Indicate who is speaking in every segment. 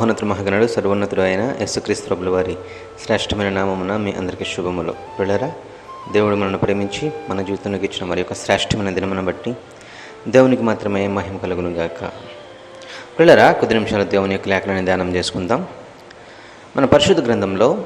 Speaker 1: మహోన్నతుడు మహగణుడు సర్వోన్నతుడు అయిన యేసుక్రీస్తు ప్రభుల వారి శ్రేష్టమైన నామమున మీ అందరికీ శుభములు. పిల్లరా దేవుడు మనను ప్రేమించి మన జీవితంలోకి ఇచ్చిన మరి యొక్క శ్రేష్టమైన దినమును బట్టి దేవునికి మాత్రమే మహిమ కలుగును గాక. పిల్లరా కొద్ది నిమిషాలు దేవుని యొక్క లేఖలను ధ్యానం చేసుకుందాం. మన పరిశుద్ధ గ్రంథంలో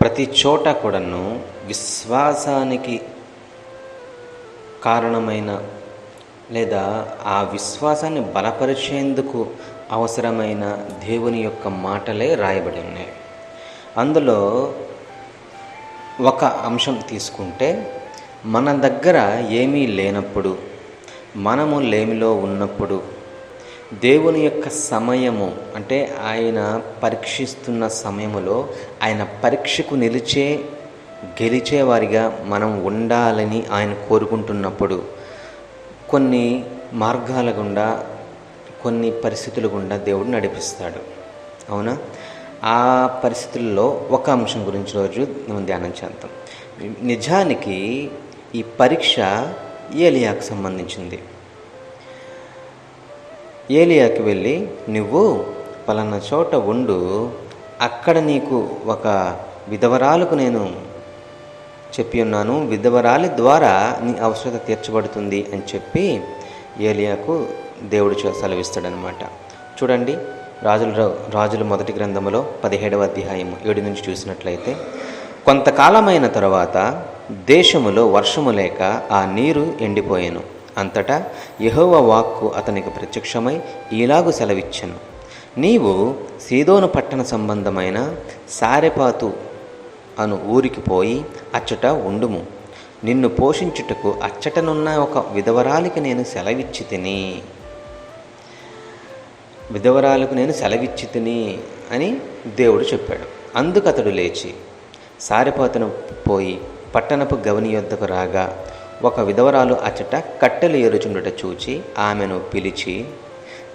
Speaker 1: ప్రతి చోట కూడాను విశ్వాసానికి కారణమైన లేదా ఆ విశ్వాసాన్ని బలపరిచేందుకు అవసరమైన దేవుని యొక్క మాటలే రాయబడి ఉన్నాయి. అందులో ఒక అంశం తీసుకుంటే మన దగ్గర ఏమీ లేనప్పుడు మనము లేమిలో ఉన్నప్పుడు దేవుని యొక్క సమయము అంటే ఆయన పరీక్షిస్తున్న సమయములో ఆయన పరీక్షకు నిలిచే గెలిచేవారిగా మనం ఉండాలని ఆయన కోరుకుంటున్నప్పుడు కొన్ని మార్గాల గుండా కొన్ని పరిస్థితుల గుండా దేవుడు నడిపిస్తాడు. అవునా? ఆ పరిస్థితుల్లో ఒక అంశం గురించి రోజు మనం ధ్యానం చేద్దాం. నిజానికి ఈ పరీక్ష ఏలియాకు సంబంధించింది. ఏలియాకి వెళ్ళి నువ్వు పలానా చోట ఉండు అక్కడ నీకు ఒక విధవరాలకు నేను చెప్పి ఉన్నాను విధవరాలి ద్వారా నీ అవసరత తీర్చబడుతుంది అని చెప్పి ఏలియాకు దేవుడు సెలవిస్తాడనమాట చూడండి రాజుల రాజుల మొదటి గ్రంథములో పదిహేడవ అధ్యాయం ఏడు నుంచి చూసినట్లయితే కొంతకాలమైన తర్వాత దేశములో వర్షము లేక ఆ నీరు ఎండిపోయాను. అంతటా యహోవ వాక్కు అతనికి ప్రత్యక్షమై ఈలాగు సెలవిచ్చాను. నీవు సీదోను పట్టణ సంబంధమైన సారెపాతు అను ఊరికి పోయి అచ్చట ఉండుము. నిన్ను పోషించుటకు అచ్చటనున్న ఒక విధవరాలికి నేను సెలవిచ్చి తిని. విధవరాలకు నేను సెలవిచ్చి తిని అని దేవుడు చెప్పాడు. అందుకు అతడు లేచి సారిపోతను పోయి పట్టణపు గవని యొద్దకు రాగా ఒక విధవరాలు అచ్చట కట్టెలు ఎరుచుండుట చూచి ఆమెను పిలిచి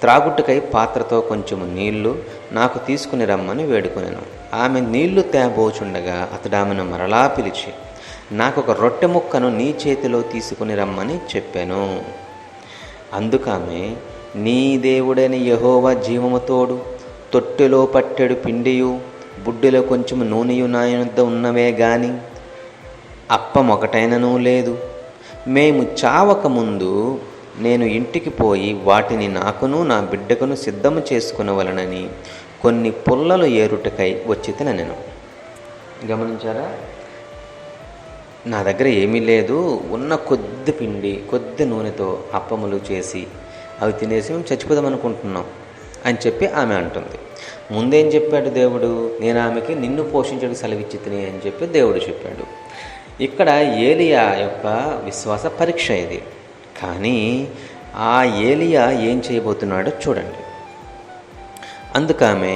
Speaker 1: త్రాగుట్టుకై పాత్రతో కొంచెము నీళ్ళు నాకు తీసుకుని రమ్మని వేడుకొనెను. ఆమె నీళ్ళు తేబోచుండగా అతడు ఆమెను మరలా పిలిచి నాకు ఒక రొట్టె ముక్కను నీ చేతిలో తీసుకుని రమ్మని చెప్పాను. అందుకామె నీ దేవుడైన యహోవా జీవముతోడు తొట్టెలో పట్టెడు పిండియు బుడ్డిలో కొంచెం నూనెయు నా యొద్ద ఉన్నవే గాని అప్పం ఒకటైనను లేదు. మేము చావక ముందు నేను ఇంటికి పోయి వాటిని నాకును నా బిడ్డకును సిద్ధము చేసుకునవలనని కొన్ని పుల్లలు ఏరుటకై వచ్చి నేను. గమనించారా? నా దగ్గర ఏమీ లేదు. ఉన్న కొద్ది పిండి కొద్ది నూనెతో అప్పములు చేసి అవి తినేసి మేము చచ్చిపోదాం అనుకుంటున్నాం అని చెప్పి ఆమె అంటుంది. ముందేం చెప్పాడు దేవుడు? నేను ఆమెకి నిన్ను పోషించడానికి సెలవిచ్చి తిని అని చెప్పి దేవుడు చెప్పాడు. ఇక్కడ ఏలియా యొక్క విశ్వాస పరీక్ష ఇది. కానీ ఆ ఏలియా ఏం చేయబోతున్నాడో చూడండి. అందుకామె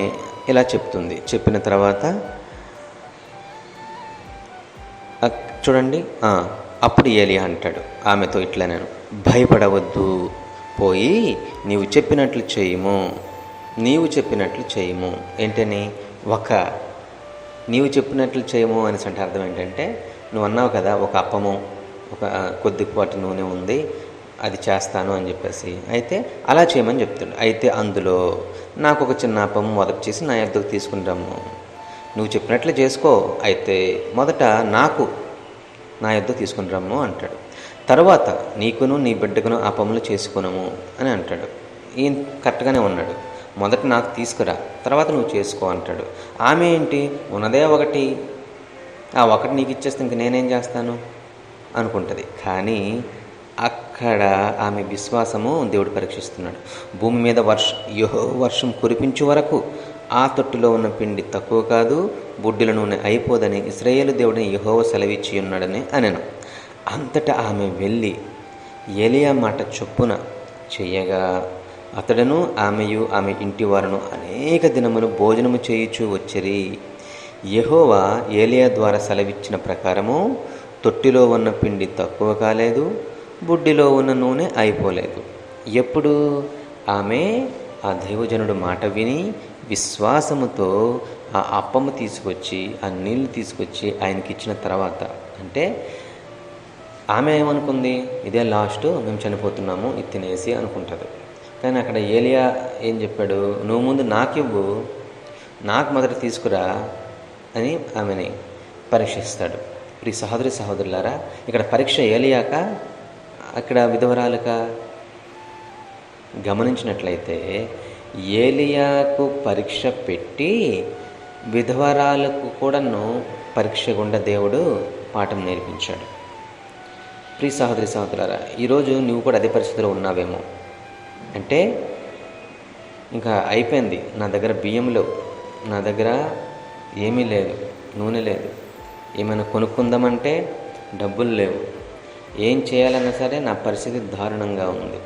Speaker 1: ఇలా చెప్తుంది. చెప్పిన తర్వాత చూడండి అప్పుడు ఏలియా అంటాడు. ఆమెతో ఇట్లా నేను భయపడవద్దు పోయి నీవు చెప్పినట్లు చేయము. నీవు చెప్పినట్లు చేయము. ఏంటని? ఒక నీవు చెప్పినట్లు చేయము అనేసి అంటే అర్థం ఏంటంటే నువ్వు అన్నావు కదా ఒక అప్పము ఒక కొద్దిపాటి నూనె ఉంది. అది చేస్తాను అని చెప్పేసి. అయితే అలా చేయమని చెప్తాడు. అయితే అందులో నాకు ఒక చిన్న అప్పం మొదటి చేసి నా యొద్దకు తీసుకుంటాము నువ్వు చెప్పినట్లు చేసుకో. అయితే మొదట నాకు నా యొద్ద తీసుకుని రమ్ము అంటాడు. తర్వాత నీకును నీ బిడ్డకును ఆ పనులు చేసుకునము అని అంటాడు. ఈయన కరెక్ట్గానే ఉన్నాడు. మొదట నాకు తీసుకురా తర్వాత నువ్వు చేసుకో అంటాడు. ఆమె ఏంటి? ఉన్నదే ఒకటి. ఆ ఒకటి నీకు ఇచ్చేస్తే ఇంక నేనేం చేస్తాను? అనుకుంటుంది. కానీ అక్కడ ఆమె విశ్వాసము దేవుడు పరీక్షిస్తున్నాడు. భూమి మీద వర్ష యహో వర్షం కురిపించే వరకు ఆ తొట్టులో ఉన్న పిండి తక్కువ కాదు బుడ్డిల నూనె అయిపోదని ఇస్రాయేల్ దేవుడిని యహోవ సెలవిచ్చి ఉన్నాడని అనెను. అంతటా ఆమె వెళ్ళి ఏలియా మాట చొప్పున చెయ్యగా అతడును ఆమెయు ఆమె ఇంటి వారును అనేక దినములు భోజనము చేయుచూ వచ్చిరి. యహోవా ఏలియా ద్వారా సెలవిచ్చిన ప్రకారము తొట్టిలో ఉన్న పిండి తక్కువ కాలేదు బుడ్డిలో ఉన్న నూనె అయిపోలేదు. ఎప్పుడు? ఆమె ఆ దైవజనుడు మాట విని విశ్వాసముతో ఆ అప్పము తీసుకొచ్చి ఆ నీళ్ళు తీసుకొచ్చి ఆయనకి ఇచ్చిన తర్వాత అంటే ఆమె ఏమనుకుంది? ఇదే లాస్ట్ మేము చనిపోతున్నాము ఇది తినేసి అనుకుంటుంది. కానీ అక్కడ ఏలియా ఏం చెప్పాడు? నువ్వు ముందు నాకివ్వు నాకు మొదట తీసుకురా అని ఆమెని పరీక్షిస్తాడు. ప్రియ సహోదరి సహోదరులారా ఇక్కడ పరీక్ష ఏలియాక అక్కడ విధవరాలుగా గమనించినట్లయితే ఏలియాకు పరీక్ష పెట్టి విధవరాలకు కూడాను పరీక్ష గుండా దేవుడు పాఠం నేర్పించాడు. ప్రియ సహోదరి సహోదరులారా ఈరోజు నువ్వు కూడా అదే పరిస్థితిలో ఉన్నావేమో. అంటే ఇంకా అయిపోయింది. నా దగ్గర బియ్యం లేవు. నా దగ్గర ఏమీ లేదు. నూనె లేదు. ఏమైనా కొనుక్కుందామంటే డబ్బులు లేవు. ఏం చేయాలన్నా సరే నా పరిస్థితి దారుణంగా ఉంది.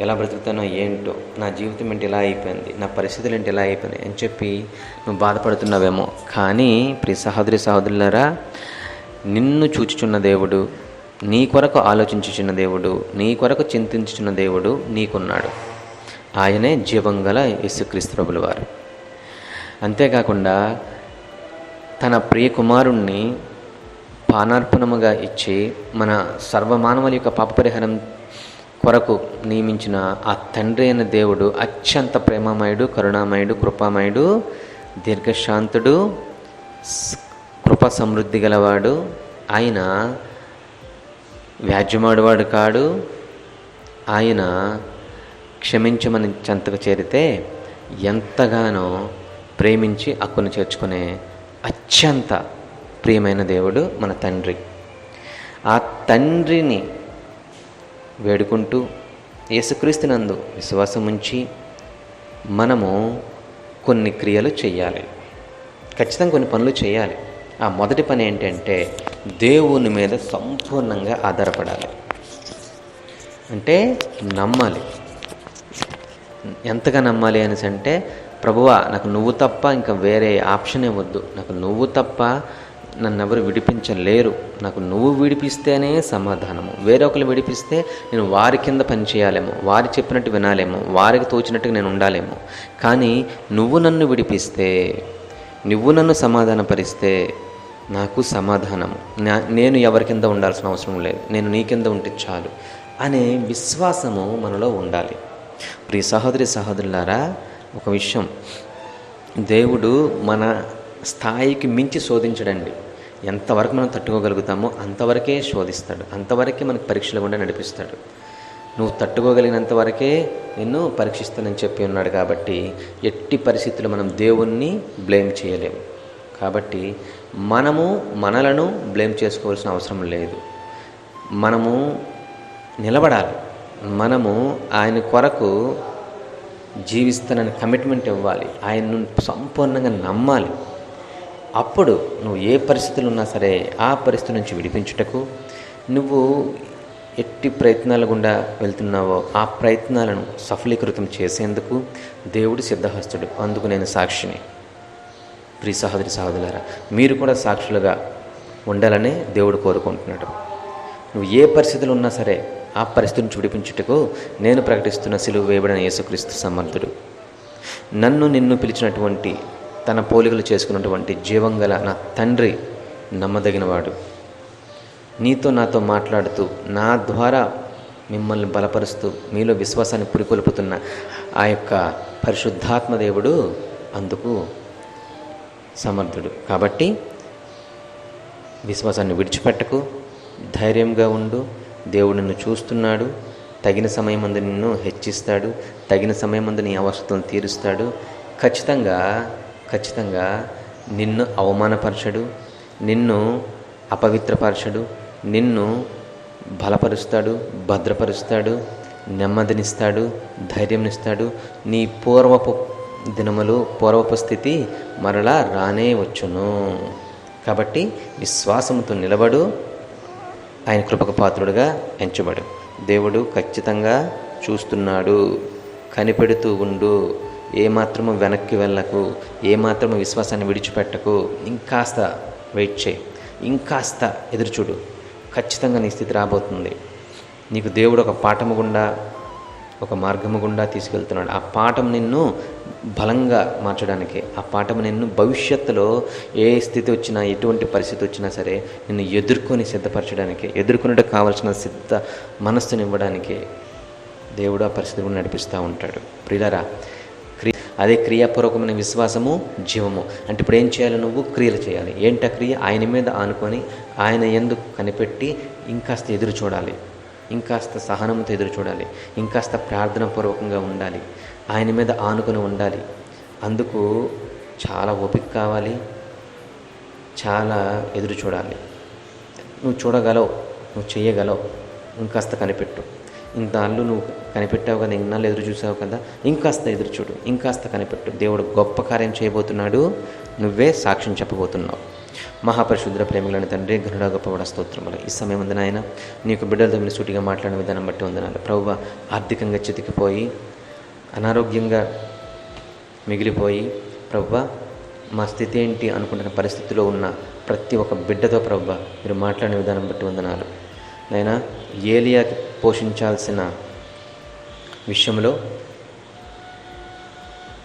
Speaker 1: ఎలా బ్రతుకుతానో ఏంటో నా జీవితం ఏంటి ఇలా అయిపోయింది నా పరిస్థితులు ఏంటి ఇలా అయిపోయినాయి అని చెప్పి నువ్వు బాధపడుతున్నావేమో. కానీ ప్రియ సహోదరి సహోదరులరా నిన్ను చూచుచున్న దేవుడు నీ కొరకు ఆలోచించుచున్న దేవుడు నీ కొరకు చింతించుచున్న దేవుడు నీకున్నాడు. ఆయనే జీవం గల యేసుక్రీస్తు వారు. అంతేకాకుండా తన ప్రియ కుమారుణ్ణి పానార్పణముగా ఇచ్చి మన సర్వమానవుల యొక్క పాప పరిహారం కొరకు నియమించిన ఆ తండ్రి అయిన దేవుడు అత్యంత ప్రేమమయుడు కరుణామయుడు కృపామయుడు దీర్ఘశాంతుడు కృప సమృద్ధి గలవాడు ఆయన వ్యాజ్యమాడువాడు కాడు. ఆయన క్షమించమని చెంతకు చేరితే ఎంతగానో ప్రేమించి అక్కును చేర్చుకునే అత్యంత ప్రియమైన దేవుడు మన తండ్రి. ఆ తండ్రిని వేడుకుంటూ యేసుక్రీస్తునందు విశ్వాసం ఉంచి మనము కొన్ని క్రియలు చేయాలి ఖచ్చితంగా కొన్ని పనులు చేయాలి ఆ మొదటి పని ఏంటంటే దేవుని మీద సంపూర్ణంగా ఆధారపడాలి. అంటే నమ్మాలి. ఎంతగా నమ్మాలి అనేసి అంటే ప్రభువా నాకు నువ్వు తప్ప ఇంకా వేరే ఆప్షనే వద్దు. నాకు నువ్వు తప్ప నన్ను ఎవరు విడిపించలేరు. నాకు నువ్వు విడిపిస్తేనే సమాధానము. వేరొకరు విడిపిస్తే నేను వారి కింద పని చేయాలేమో వారి చెప్పినట్టు వినాలేమో. వారికి తోచినట్టుగా నేను ఉండాలేమో. కానీ నువ్వు నన్ను విడిపిస్తే నువ్వు నన్ను సమాధానపరిస్తే నాకు సమాధానము. నా- నేను ఎవరి కింద ఉండాల్సిన అవసరం లేదు. నేను నీ కింద ఉంటే చాలు అనే విశ్వాసము మనలో ఉండాలి. ప్రియ సహోదరి సహోదరులారా ఒక విషయం. దేవుడు మన స్థాయికి మించి శోధించడండి. ఎంతవరకు మనం తట్టుకోగలుగుతామో అంతవరకే శోధిస్తాడు. అంతవరకే మనకు పరీక్షలు కూడా నడిపిస్తాడు. నువ్వు తట్టుకోగలిగినంత వరకే నిన్ను పరీక్షిస్తానని చెప్పి ఉన్నాడు కాబట్టి ఎట్టి పరిస్థితుల్లో మనం దేవుణ్ణి బ్లేమ్ చేయలేము. కాబట్టి మనము మనలను బ్లేమ్ చేసుకోవాల్సిన అవసరం లేదు. మనము నిలబడాలి. మనము ఆయన కొరకు జీవిస్తానని కమిట్మెంట్ ఇవ్వాలి. ఆయన్ను సంపూర్ణంగా నమ్మాలి. అప్పుడు నువ్వు ఏ పరిస్థితులు ఉన్నా సరే ఆ పరిస్థితి నుంచి విడిపించుటకు నువ్వు ఎట్టి ప్రయత్నాల గుండా వెళ్తున్నావో ఆ ప్రయత్నాలను సఫలీకృతం చేసేందుకు దేవుడు సిద్ధహస్తుడు. అందుకు నేను సాక్షిని. ప్రియ సహోదరి సహోదరులారా మీరు కూడా సాక్షులుగా ఉండాలనే దేవుడు కోరుకుంటున్నాడు. నువ్వు ఏ పరిస్థితులు ఉన్నా సరే ఆ పరిస్థితి నుంచి విడిపించుటకు నేను ప్రకటిస్తున్న సిలువ వేయబడిన యేసుక్రీస్తు సమర్థుడు. నన్ను నిన్ను పిలిచినటువంటి తన పోలికలు చేసుకున్నటువంటి జీవం గల నా తండ్రి నమ్మదగినవాడు. నీతో నాతో మాట్లాడుతూ నా ద్వారా మిమ్మల్ని బలపరుస్తూ మీలో విశ్వాసాన్ని పురికొల్పుతున్న ఆ యొక్క పరిశుద్ధాత్మ దేవుడు అందుకు సమర్థుడు. కాబట్టి విశ్వాసాన్ని విడిచిపెట్టకు ధైర్యంగా ఉండు దేవుడు నిన్ను చూస్తున్నాడు తగిన సమయం అందు నిన్ను హెచ్చిస్తాడు తగిన సమయం అందు నీ అవసరతను తీరుస్తాడు ఖచ్చితంగా ఖచ్చితంగా నిన్ను అవమానపరచడు నిన్ను అపవిత్రపరచడు నిన్ను బలపరుస్తాడు భద్రపరుస్తాడు నెమ్మదినిస్తాడు ధైర్యంనిస్తాడు నీ పూర్వపు దినములు పూర్వపు స్థితి మరలా రానే వచ్చును. కాబట్టి విశ్వాసంతో నిలబడు ఆయన కృపకు పాత్రుడుగా ఎంచబడు. దేవుడు ఖచ్చితంగా చూస్తున్నాడు కనిపెడుతూ ఉండు. ఏమాత్రము వెనక్కి వెళ్ళకు ఏమాత్రము విశ్వాసాన్ని విడిచిపెట్టకు ఇంకాస్త వెయిట్ చేయి. ఇంకాస్త ఎదురుచూడు ఖచ్చితంగా నీ స్థితి రాబోతుంది. నీకు దేవుడు ఒక పాఠము గుండా ఒక మార్గము గుండా తీసుకెళ్తున్నాడు. ఆ పాఠం నిన్ను బలంగా మార్చడానికి ఆ పాఠం నిన్ను భవిష్యత్తులో ఏ స్థితి వచ్చినా ఎటువంటి పరిస్థితి వచ్చినా సరే నిన్ను ఎదుర్కొని సిద్ధపరచడానికి ఎదుర్కొనేటకు కావలసిన సిద్ధ మనస్సునివ్వడానికి దేవుడు ఆ పరిస్థితి నడిపిస్తూ ఉంటాడు. ప్రియులరా క్రియ అదే క్రియాపూర్వకమైన విశ్వాసము జీవము. అంటే ఇప్పుడు ఏం చేయాలి నువ్వు? క్రియలు చేయాలి. ఏంట క్రియ? ఆయన మీద ఆనుకొని ఆయన ఎందుకు కనిపెట్టి ఇంకాస్త ఎదురు చూడాలి. ఇంకాస్త సహనంతో ఎదురు చూడాలి. ఇంకాస్త ప్రార్థన పూర్వకంగా ఉండాలి. ఆయన మీద ఆనుకొని ఉండాలి. అందుకు చాలా ఓపిక కావాలి. చాలా ఎదురు చూడాలి. నువ్వు చూడగలవు. నువ్వు చేయగలవు ఇంకాస్త కనిపెట్టు. ఇంతాళ్ళు నువ్వు కనిపెట్టావు కదా ఇన్నాళ్ళు ఎదురు చూసావు కదా ఇంకాస్త ఎదురు చూడు ఇంకాస్త కనిపెట్టు. దేవుడు గొప్ప కార్యం చేయబోతున్నాడు నువ్వే సాక్ష్యం చెప్పబోతున్నావు. మహాపరిశుద్ర ప్రేమికులని తండ్రి గనుడ గొప్పవాడ స్తోత్రములు. ఈ సమయం ఉంది నాయన నీకు బిడ్డలతో మీరు సూటిగా మాట్లాడిన విధానం బట్టి వందనాలు. ప్రభువ ఆర్థికంగా చితికిపోయి అనారోగ్యంగా మిగిలిపోయి ప్రభువ మా స్థితి ఏంటి అనుకుంటున్న పరిస్థితిలో ఉన్న ప్రతి ఒక్క బిడ్డతో ప్రభు మీరు మాట్లాడిన విధానం బట్టి వందనాలు. నైనా ఏలియాకి పోషించాల్సిన విషయంలో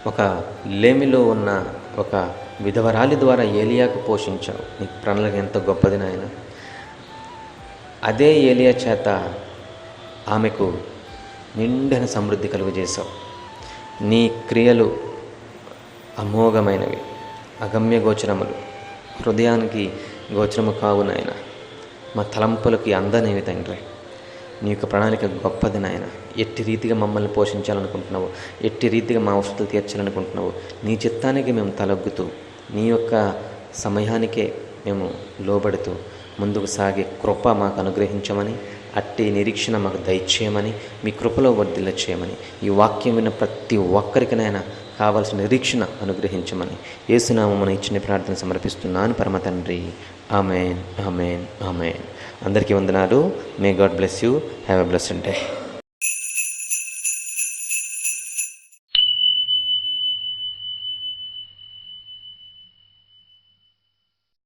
Speaker 1: ఒక లేమిలో ఉన్న ఒక విధవరాలి ద్వారా ఏలియాకు పోషించావు. నీ ప్రణాళిక ఎంత గొప్పది నాయన. అదే ఏలియా చేత ఆమెకు నిండిన సమృద్ధి కలుగజేశావు. నీ క్రియలు అమోఘమైనవి. అగమ్య గోచరములు. హృదయానికి గోచరము కావు నాయన. మా తలంపులకి అందనేవి తండ్రి. నీ యొక్క ప్రణాళిక గొప్పది నాయన. ఎట్టి రీతిగా మమ్మల్ని పోషించాలనుకుంటున్నావు ఎట్టి రీతిగా మా అవసరాలు తీర్చాలనుకుంటున్నావు నీ చిత్తానికి మేము తలొగ్గుతూ నీ యొక్క సమయానికే మేము లోబడుతూ ముందుకు సాగే కృప మాకు అనుగ్రహించమని అట్టి నిరీక్షణ మాకు దయచేయమని మీ కృపలో వర్ధిల్ల చేయమని ఈ వాక్యం విన్న ప్రతి ఒక్కరికినైనా కావాల్సిన నిరీక్షణ అనుగ్రహించమని ఏసునామని ఇచ్చిన ప్రార్థన సమర్పిస్తున్నాను. పరమ తండ్రి ఆమెన్ ఆమెన్ ఆమెన్. అందరికీ వందనాలు. May God bless you. Have a blessed day.